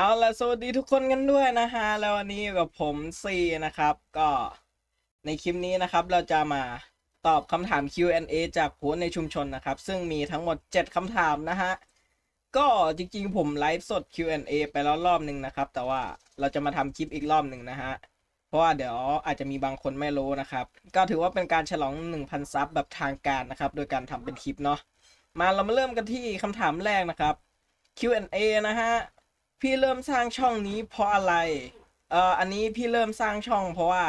เอาละสวัสดีทุกคนกันด้วยนะฮะ แล้ววันนี้กับผมซีนะครับ ก็ในคลิปนี้นะครับเราจะมาตอบคำถาม Q&A จากผู้ในชุมชนนะครับ ซึ่งมีทั้งหมด 7คำถามนะฮะ ก็จริงๆ ผมไลฟ์สด Q&A ไปแล้วรอบหนึ่งนะครับ แต่ว่าเราจะมาทำคลิปอีกรอบหนึ่งนะฮะ เพราะว่าเดี๋ยวอาจจะมีบางคนไม่รู้นะครับ ก็ถือว่าเป็นการฉลอง 1,000 ซับแบบทางการนะครับ โดยการทำเป็นคลิปเนาะ มาเรามาเริ่มกันที่คำถามแรกนะครับ Q&A นะฮะ พี่เริ่มสร้างช่องนี้เพราะอะไร เอ่อ อันนี้พี่เริ่มสร้างช่อง เพราะว่า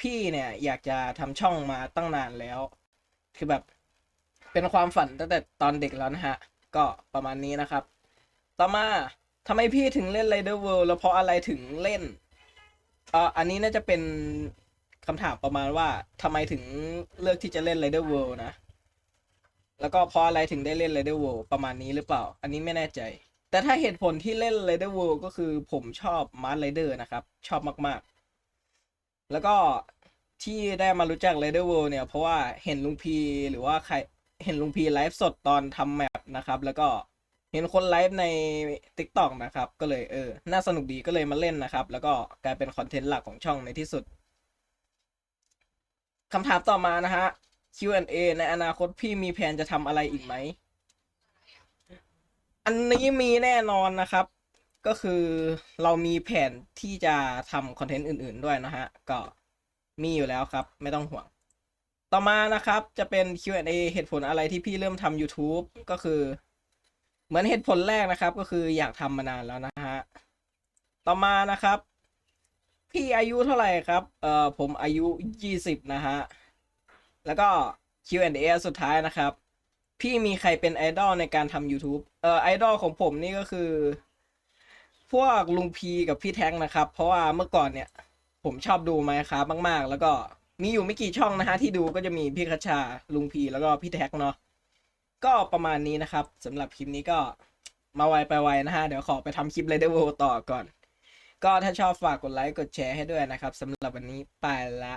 พี่เนี่ยอยากจะทำช่องมาตั้งนานแล้ว คือแบบเป็นความฝันตั้งแต่ตอนเด็กแล้วนะฮะ ก็ประมาณนี้นะครับ ต่อมาทำไมพี่ถึงเล่น Rider World แล้วเพราะอะไรถึงเล่น เอ่อ อันนี้น่าจะเป็นคำถามประมาณว่าทำไมถึงเลือกที่จะเล่น Rider World นะ แล้วก็เพราะอะไรถึงได้เล่น Rider World ประมาณนี้หรือเปล่า อันนี้ไม่แน่ใจ แต่ถ้าเหตุผลที่เล่น Rider World ก็คือผมชอบ Mars Rider นะครับ ชอบมากๆ แล้วก็ที่ได้มารู้จัก Rider World เนี่ย เพราะว่าเห็นลุงพีหรือว่าใครเห็นลุงพีไลฟ์สดตอนทำแมปนะครับ แล้วก็เห็นคนไลฟ์ใน TikTok นะครับ ก็เลยเออ น่าสนุกดีก็เลยมาเล่นนะครับ แล้วก็กลายเป็นคอนเทนต์หลักของช่องในที่สุดคำถามต่อมานะฮะ Q&A ในอนาคตพี่มีแผนจะทำอะไรอีกไหม อันนี้มีแน่นอนนะครับ ก็คือเรามีแผนที่จะทำคอนเทนต์อื่น ๆด้วยนะฮะ ก็มีอยู่แล้วครับ ไม่ต้องห่วง ต่อมานะครับจะเป็น Q&A เหตุผลอะไรที่พี่เริ่มทำ YouTube ก็คือ เหมือนเหตุผลแรกนะครับ ก็คืออยากทำมานานแล้วนะฮะ ต่อมานะครับ พี่อายุเท่าไหร่ครับ เอ่อผมอายุยี่สิบนะฮะ แล้วก็ Q&A สุดท้ายนะครับ พี่มีใครเป็นไอดอลในการทำ YouTube เอ่อไอดอลของผมนี่ก็คือ พวกลุงพีกับพี่แท็กนะครับ เพราะว่าเมื่อก่อนเนี่ย ผมชอบดูไมครับมาก ๆ แล้วก็มีอยู่ไม่กี่ช่องนะฮะที่ดูก็จะมีพี่คชาลุงพีแล้วก็พี่แท็กเนาะก็ประมาณนี้นะครับสำหรับคลิปนี้ก็มาไวไปไวนะฮะ เดี๋ยวขอไปทำคลิป Rider World ต่อก่อน ก็ถ้าชอบฝากกดไลค์กดแชร์ให้ด้วยนะครับสำหรับวันนี้ไปละ